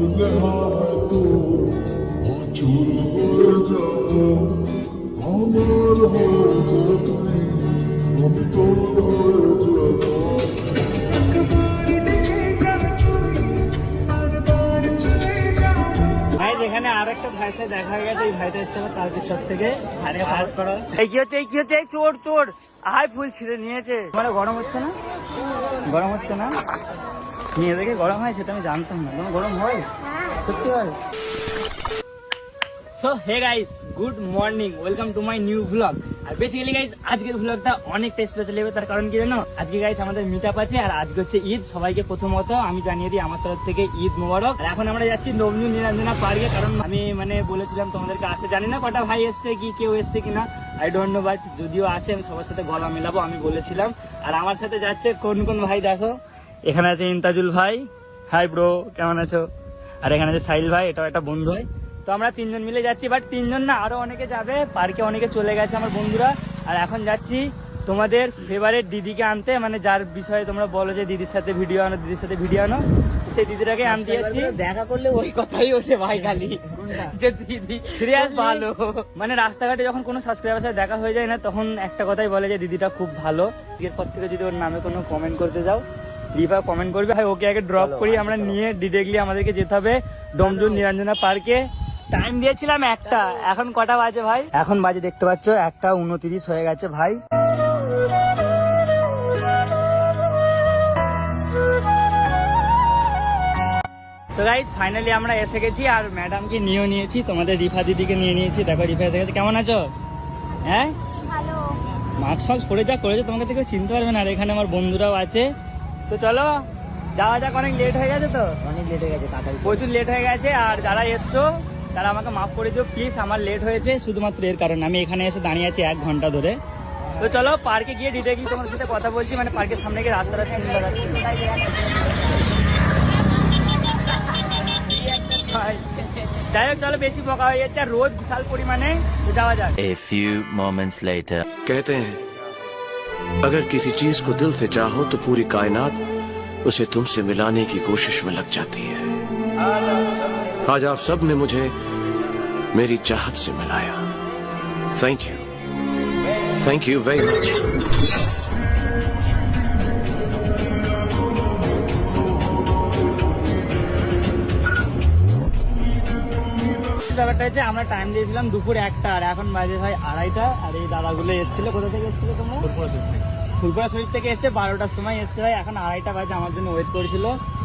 জানলে হয়তো অচল হয়ে যাব। আমার হয়ে যাবি। আমি তোর হয়ে যাব ভাই যেখানে আর একটা ভাইয়ের সাথে দেখা গেছে এই ভাইটা এসছে আমার তারকেশ্বর থেকে। করো। এই কি হচ্ছে এই কি হচ্ছে? চোর চোর। আয় ফুল ছিঁড়ে নিয়েছে। মানে গরম হচ্ছে না? গরম হচ্ছে না? দেখে গরম হয় সেটা আমি জানতাম না। তোমার গরম হয়? সত্যি হয়? So hey guys good morning welcome to my new blog R basically guys আজকের ব্লগটা অনেকটা স্পেশাল হবে তার কারণ কি জানো? আজকে গাইস আমাদের মিট আপ আছে আর আজকে হচ্ছে ঈদ। সবাইকে প্রথমত আমি জানিয়ে দিই আমার তরফ থেকে ঈদ মোবারক। আর এখন আমরা যাচ্ছি নবনু নিরঞ্জনা পার্কে কারণ আমি মানে বলেছিলাম তোমাদেরকে আসতে জানি না কটা ভাই এসছে কি কেউ এসছে কিনা। আই ডোন্ট নো বাট যদিও আসে আমি সবার সাথে গলা মেলাবো আমি বলেছিলাম। আর আমার সাথে যাচ্ছে কোন কোন ভাই দেখো। এখানে আছে ইন্তাজুল ভাই। হাই ব্রো কেমন আছো? আর এখানে আছে সাইল ভাই এটাও একটা বন্ধু। হয় তো আমরা তিনজন মিলে যাচ্ছি বাট তিনজন না আরও অনেকে যাবে। পার্কে অনেকে চলে গেছে আমার বন্ধুরা। আর এখন যাচ্ছি তোমাদের ফেভারিট দিদিকে আনতে। মানে যার বিষয়ে তোমরা বলো যে দিদির সাথে ভিডিও আনো দিদির সাথে ভিডিও আনো সেই দিদিটাকে আনতে যাচ্ছি। দেখা করলে ওই কথাই ওঠে ভাই খালি। যে দিদি সিরিয়াস ভালো। মানে রাস্তাঘাটে যখন কোনো সাবস্ক্রাইবার সাথে দেখা হয়ে যায় না তখন একটা কথাই বলে যে দিদিটা খুব ভালো। এরপর থেকে যদি ওর নামে কোনো কমেন্ট করতে যাও রিভা কমেন্ট করবে। ভাই ওকে আগে ড্রপ করি আমরা নিয়ে ডিরেক্টলি আমাদেরকে যেতে হবে ডমজুন নিরঞ্জনা পার্কে টাইম দিয়েছিলাম একটা এখন কটা বাজে ভাই? এখন বাজে দেখতে পাচ্ছ একটা উনতিরিশ হয়ে গেছে ভাই। তো গাইজ ফাইনালি আমরা এসে গেছি আর ম্যাডামকে নিয়েও নিয়েছি। তোমাদের রিফা দিদিকে নিয়ে নিয়েছি। দেখো রিফা এসে কেমন আছো? হ্যাঁ? ভালো। মাস্ক ফাস্ক পরে যা করেছে তোমাকে তো কেউ চিনতে পারবে না। আর এখানে আমার বন্ধুরাও আছে। তো চলো যাওয়া যাক অনেক লেট হয়ে গেছে তো অনেক লেট হয়ে গেছে তাড়াতাড়ি প্রচুর লেট হয়ে গেছে আর যারা এসছো তারা আমাকে মাফ করে দিও প্লিজ আমার লেট হয়েছে শুধুমাত্র এর কারণে আমি এখানে এসে দাঁড়িয়ে আছি এক ঘন্টা ধরে তো চলো পার্কে গিয়ে ডিটেইলি তোমার সাথে কথা বলছি মানে পার্কের সামনে গিয়ে রাস্তাটা সুন্দর আছে যাই হোক চলো বেশি বকা হয়ে যাচ্ছে আর রোদ বিশাল পরিমাণে তো যাওয়া যাক A few moments later. कहते हैं अगर किसी चीज़ को दिल से चाहो तो पूरी कायनात उसे तुमसे मिलाने की कोशिश में लग जाती है। आज आप सबने मुझे मेरी चाहत से मिलाया। Thank you thank you very much ব্যাপারটা হচ্ছে আমরা টাইম দিয়েছিলাম দুপুর একটা আর এখন বাজে ভাই আড়াইটা আর এই দাদাগুলো এসেছিল। কোথা থেকে এসেছিল তোমরা? ফুলপুরা শরীর থেকে। এসে বারোটার সময় এসছে ভাই। এখন আড়াইটা বাজে আমার জন্য ওয়েট করেছিল।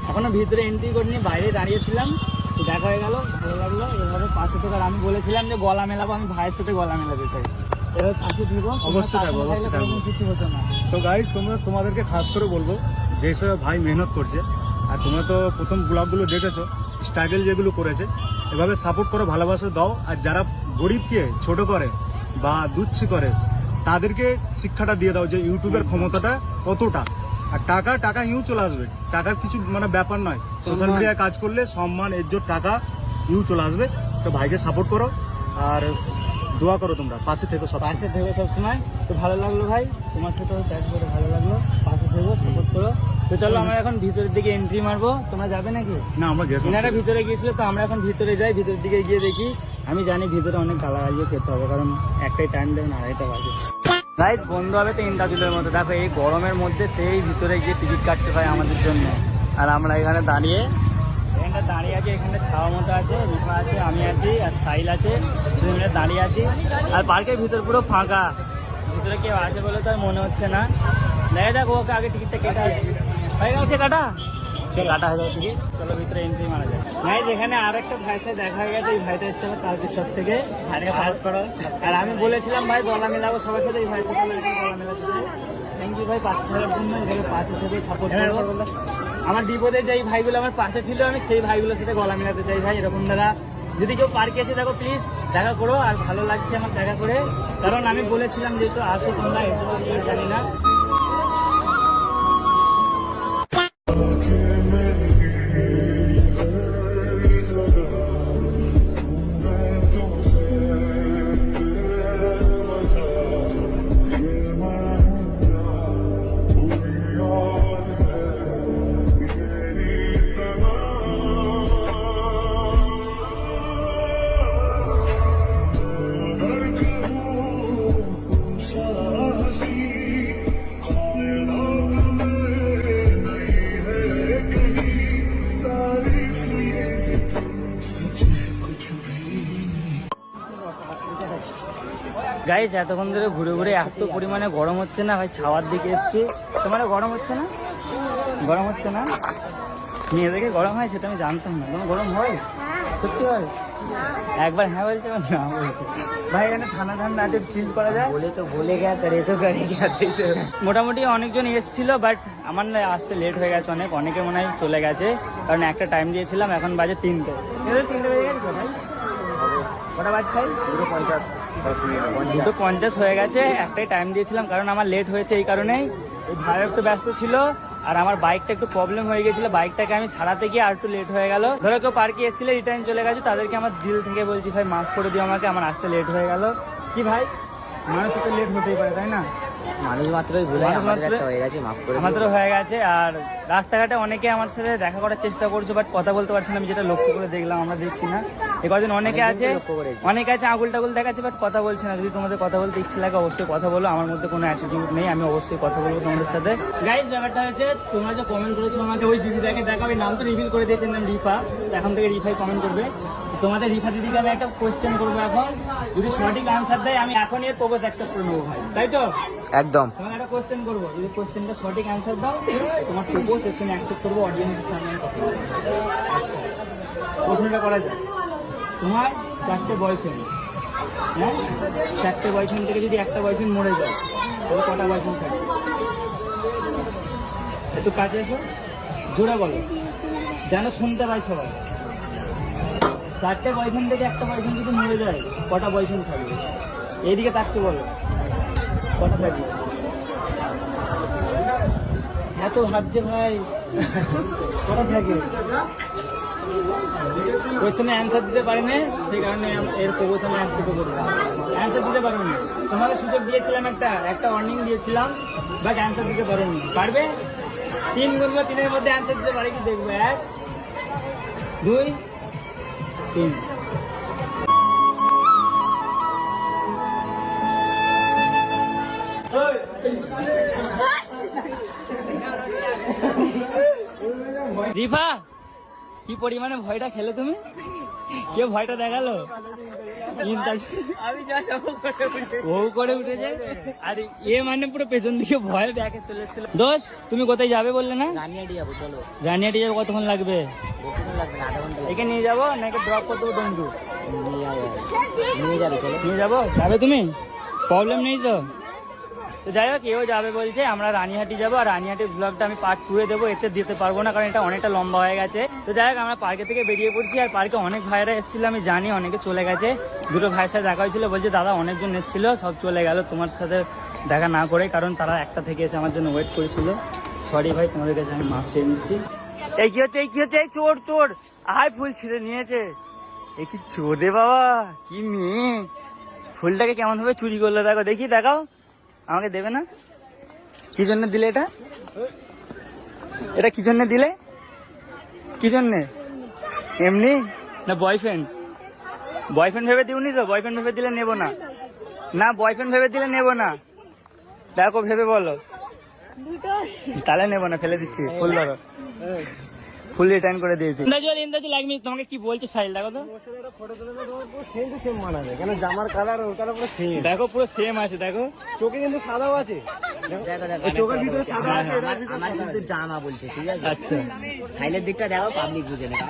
এখনও ভিতরে এন্ট্রি করিনি বাইরে দাঁড়িয়েছিলাম। তো দেখা হয়ে গেল ভালো লাগল। এভাবে পাশে থেকে আমি বলেছিলাম যে গলা মেলাবো আমি ভাইয়ের সাথে গলা মেলাতে চাই। এবার পাশে দিব অবশ্যই থাকব, অবশ্যই থাকব। কিছু হতো না। তো গাইজ তোমরা তোমাদেরকে খাস করে বলব যে সব ভাই মেহনত করছে আর তোমরা তো প্রথম ব্লগগুলো দেখেছ স্ট্রাগল যেগুলো করেছে এভাবে সাপোর্ট করো ভালোবাসা দাও। আর যারা গরিবকে ছোট করে বা দুচ্ছি করে তাদেরকে শিক্ষাটা দিয়ে দাও যে ইউটিউবের ক্ষমতাটা কতটা। আর টাকা টাকা ইউ চলে আসবে। টাকার কিছু মানে ব্যাপার নয়। সোশ্যাল মিডিয়ায় কাজ করলে সম্মান ইজ্জত টাকা ইউ চলে আসবে। তো ভাইকে সাপোর্ট করো। আর দোয়া করো তোমরা। পাশে থেকে সব পাশে থেকো সবসময়। তো ভালো লাগল ভাই। তোমার সাথেও দেখা করে ভালো লাগল। পাশে সাপোর্ট করো। তো চলো আমরা এখন ভিতরের দিকে এন্ট্রি মারবো। তোমরা যাবে নাকি? না আমরা গেছি ইনারা ভিতরে গিয়েছিল তো আমরা এখন ভিতরে যাই ভিতরের দিকে গিয়ে দেখি। আমি জানি ভিতরে অনেক গালাগালিও খেতে হবে কারণ একটাই টাইম দেবেন আড়াইটা বাজে। গাইজ বন্ধ হবে তো ইন্টারভিউলের মতো দেখো এই গরমের মধ্যে সেই ভিতরে গিয়ে টিকিট কাটতে হয় আমাদের জন্য। আর আমরা এখানে দাঁড়িয়ে এখানটা দাঁড়িয়ে আছি এখানটা ছাওয়া মতো আছে রিফা আছে আমি আছি আর সাইল আছে মিলে দাঁড়িয়ে আছি। আর পার্কের ভিতর পুরো ফাঁকা। ভিতরে কেউ আছে বলে তো আর মনে হচ্ছে না। দেখা যাক ওকে আগে টিকিটটা কেটে আসবি হয়ে গেছে কাটা কাটা হয়ে যাবে টিকিট চলো ভিতরে এন্ট্রি মারা যায় ভাই যেখানে আর একটা ভাইয়ের সাথে দেখা গেছে এই ভাইটা এসেছিল তারকেশ্বর থেকে ভাইকে সাপোর্ট করো আর আমি বলেছিলাম ভাই গলা মেলাবো সবার সাথে এই বলেছি গলা মেলাতে থ্যাংক ইউ ভাই পাশে থাকার জন্য এটাকে পাশে থেকে সাপোর্ট করো আমার বিপদে যেই ভাইগুলো আমার পাশে ছিল আমি সেই ভাইগুলোর সাথে গলা মেলাতে চাই ভাই। এরকম দ্বারা যদি কেউ পার্কে এসে দেখো প্লিজ দেখা করো আর ভালো লাগছে আমার দেখা করে। কারণ আমি বলেছিলাম যেহেতু আসো তোমরা এসে জানি না। গাইস এতক্ষণ ধরে ঘুরে ঘুরে এত পরিমাণে গরম হচ্ছে না ভাই ছাওয়ার দিকে এসছি তোমার গরম হচ্ছে না? গরম হচ্ছে না? মেয়েদেরকে গরম হয় সেটা আমি জানতাম না। তোমার গরম হয়? সত্যি হয়? একবার হ্যাঁ বলছে না বলছে। ভাই এখানে ঠান্ডা ঠান্ডা একটু চিল করা যায়? বলে তো বলে গেছে করে তো গাড়ি গেছে মোটামুটি অনেকজন এসেছিল বাট আমার না আসতে লেট হয়ে গেছে অনেক। অনেকে মনে হয় চলে গেছে কারণ একটা টাইম দিয়েছিলাম এখন বাজে তিনটে। তিনটে বেজে গেছে কটা বাজছে? দুটো পঞ্চাশ। দুটো পঞ্চাশ হয়ে গেছে, একটাই টাইম দিয়েছিলাম, কারণ আমার লেট হয়েছে এই কারণেই। ভাই একটু ব্যস্ত ছিল, আর আমার বাইকটা একটু প্রবলেম হয়ে গেছিল বাইকটাকে আমি ছাড়াতে গিয়ে আর একটু লেট হয়ে গেল। ধরো কেউ পার্কে এসেছিলে রিটার্ন চলে গেছে, তাদেরকে আমার দিল থেকে বলছি, ভাই, মাফ করে দিও আমাকে, আমার আসতে লেট হয়ে গেল। কি ভাই? মানুষ তো লেট হতেই পারে, তাই না? মানুষ মাত্রই ভুলে আমাদের একটা হয়ে গেছে মাফ করে আমাদেরও হয়ে গেছে। আর রাস্তাঘাটে অনেকে আমার সাথে দেখা করার চেষ্টা করছে বাট কথা বলতে পারছে না আমি যেটা লক্ষ্য করে দেখলাম আমরা দেখছি না। এ কদিন অনেকে আছে অনেকে আছে আগুল টাগুল দেখাচ্ছে বাট কথা বলছে না। যদি তোমাদের কথা বলতে ইচ্ছে লাগে অবশ্যই কথা বলো। আমার মধ্যে কোনো অ্যাটিটিউড নেই আমি অবশ্যই কথা বলব তোমাদের সাথে। গাইজ ব্যাপারটা হচ্ছে তোমরা যে কমেন্ট করেছ আমাকে ওই দিদিটাকে দেখো ওই নাম তো রিভিল করে দিয়েছেন নাম রিফা। এখন থেকে রিফাই কমেন্ট করবে। তোমাদের রিফা দিদিকে আমি একটা কোয়েশ্চেন করব এখন। যদি সঠিক আনসার দেয় আমি এখনই এর প্রপোজ অ্যাকসেপ্ট করে নেব ভাই। তাই তো? একদম। তোমাকে একটা কোশ্চেন করব। যদি কোয়েশ্চেনটা সঠিক অ্যান্সার দাও তোমার প্রপোজ এখানে অ্যাকসেপ্ট করব অডিয়েন্সের সামনে। আচ্ছা। প্রশ্নটা করা যায় তোমার চারটে বয়ফ্রেন্ড হ্যাঁ? চারটে বয়ফ্রেন্ড থেকে যদি একটা বয়ফ্রেন্ড মরে যায় তাহলে কটা বয়ফ্রেন্ড থাকে একটু কাছে এসো। জোরে বলো। যেন শুনতে পাই সবাই। চারটে বয়ফ্রেন্ড থেকে একটা বয়ফ্রেন্ড যদি মরে যায়, কটা বয়ফ্রেন্ড থাকবে? এইদিকে থাকতে বলো। কটা থাকবে? এত ভাবছে ভাই। কটা থাকে কোয়েশ্চেনে অ্যান্সার দিতে পারি না সেই কারণে এর প্রবোশনে অ্যান্সার করব অ্যান্সার দিতে পারোনি তোমাকে সুযোগ দিয়েছিলাম একটা একটা ওয়ার্নিং দিয়েছিলাম বাট অ্যান্সার দিতে পারোনি পারবে? তিন গুনবো তিনের মধ্যে অ্যান্সার দিতে পারে কি দেখবে? এক, দুই তিন রিফা কি পরিমাণে ভয়টা খেলে তুমি? কে ভয়টা দেখাল? ও করে উঠেছে? আর এ মানে পুরো পেছন দিকে ভয় দেখে। চলেছিল দোষ তুমি কোথায় যাবে বললে না? রানিয়াটি যাব চলো। রানিয়াটি যাবে কতক্ষণ লাগবে? বেশিক্ষণ লাগবে? আধা ঘণ্টা একে নিয়ে যাব নাকি ড্রপ করতে দেবো নিয়ে যাবে নিয়ে যাবে চলো। নিয়ে যাব? যাবে তুমি? প্রবলেম নেই তো? তো যাই হোক, এও যাবে বলছে, আমরা রানিহাটি যাব, আর রানীহাটির ব্লগটা আমি পার্ট টু এ দেবো, এতে দিতে পারব না, কারণ এটা অনেকটা লম্বা হয়ে গেছে। তো যাই হোক, আমরা পার্কে থেকে বেরিয়ে পড়ছি, আর পার্কে অনেক ভাইরা এসেছিল, আমি জানি, অনেকে চলে গেছে। দুটো ভাইয়ের সাথে দেখা হয়েছিল, বলছে, দাদা, অনেকজন এসেছিল, সব চলে গেল, তোমার সাথে দেখা না করে, কারণ তারা একটা থেকে এসে আমার জন্য ওয়েট করেছিল। সরি ভাই, তোমাদের কাছে আমি মাফ চেয়ে নিচ্ছি। এই কি হচ্ছে, এই কি হচ্ছে, এই চোর চোর! আয়, ফুল ছিঁড়ে নিয়েছে। এ কি চোর রে বাবা, কি মেয়ে? ফুলটাকে কেমন ভাবে চুরি করল, দেখো, দেখি, দেখাও। আমাকে দেবে না? কি জন্য দিলে এটা? এটা কি জন্য দিলে? কি জন্যে? এমনি? না বয়ফ্রেন্ড বয়ফ্রেন্ড ভেবে দিওনি তো? বয়ফ্রেন্ড ভেবে দিলে নেব না। না বয়ফ্রেন্ড ভেবে দিলে নেব না। দেখো ভেবে বলো। তাহলে নেব না ফেলে দিচ্ছি। ফুল ধরো। ফুল রিটার্ন করে দিয়েছি। ইন্দাজি ইন্দ্রজল এক মিনিট তোমাকে কি বলছে সাইল দেখো তো। কেন জামার কালার ওর কালার পুরো সেম দেখো পুরো সেম আছে দেখো। চোখে কিন্তু সাদাও আছে। চোখের ভিতরে সাদা হ্যাঁ, আছে হ্যাঁ, আমার কিন্তু জামা বলছে ঠিক আছে? আচ্ছা। সাইলের দিকটা দেখো পাবলিক বুঝে নেবে।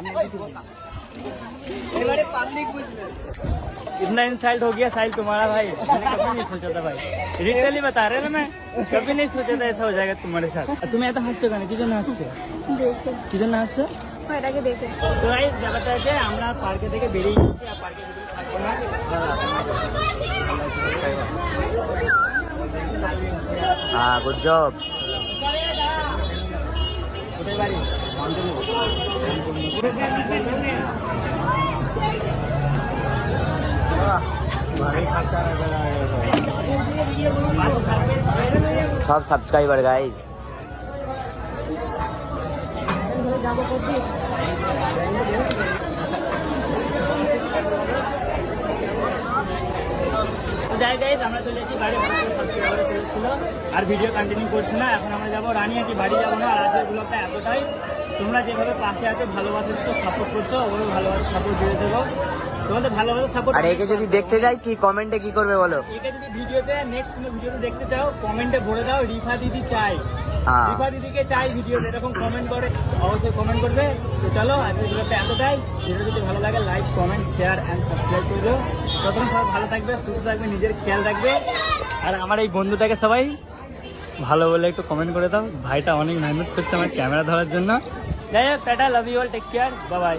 এবারে পাবলিক বুঝবে। इतना इंसल्ट हो गया साहिल तुम्हारा भाई मैंने कभी नहीं सोचा था भाई लिटरली बता रहे ना मैं कभी नहीं सोचा था ऐसा हो जाएगा तुम्हारे साथ আর তুমি এত হাসছো কেন কি জন্য হাসছো দেখে কি জন্য হাসছো এটাকে দেখে তো গাইস ব্যাপারটা আছে আমরা পার্কে থেকে বেরিয়ে গেছি আর পার্কে বেরিয়ে থাকবো না হ্যাঁ গুড জব কোথায় বাড়ি সব সাবস্ক্রাইবার গাইস আমরা বাড়ি। সাবস্ক্রাইবারে আর ভিডিও কন্টিনিউ করছি না। এখন আমরা যাব রানিয়াটি বাড়ি যাব না। আর আজকের ব্লগটা এতটাই। তোমরা যেভাবে পাশে আছো, ভালোবাসা তো সাপোর্ট করছ, ওভাবে ভালোবাসা সাপোর্ট দিয়ে দেবো। তোমাদের ভালোভাবে সাপোর্ট আর একে যদি দেখতে যাই কি কমেন্টে কি করবে বলো? একে যদি ভিডিওতে নেক্সট কোনো ভিডিওতে দেখতে চাও কমেন্টে ভরে দাও রিফা দিদি চাই। হ্যাঁ। রিফা দিদিকে চাই ভিডিওতে এরকম কমেন্ট করে অবশ্যই কমেন্ট করবে। তো চলো আজকে ভিডিওটা এতটাই। ভিডিও যদি ভালো লাগে like comment share and subscribe করবে তখন সব ভালো থাকবে সুস্থ থাকবে নিজের খেয়াল রাখবে। আর আমার এই বন্ধুটাকে সবাই ভালো বলে একটু কমেন্ট করে দাও। ভাইটা অনেক মেহনত করছে আমার ক্যামেরা ধরার জন্য। যাই হোক tata love you all take care bye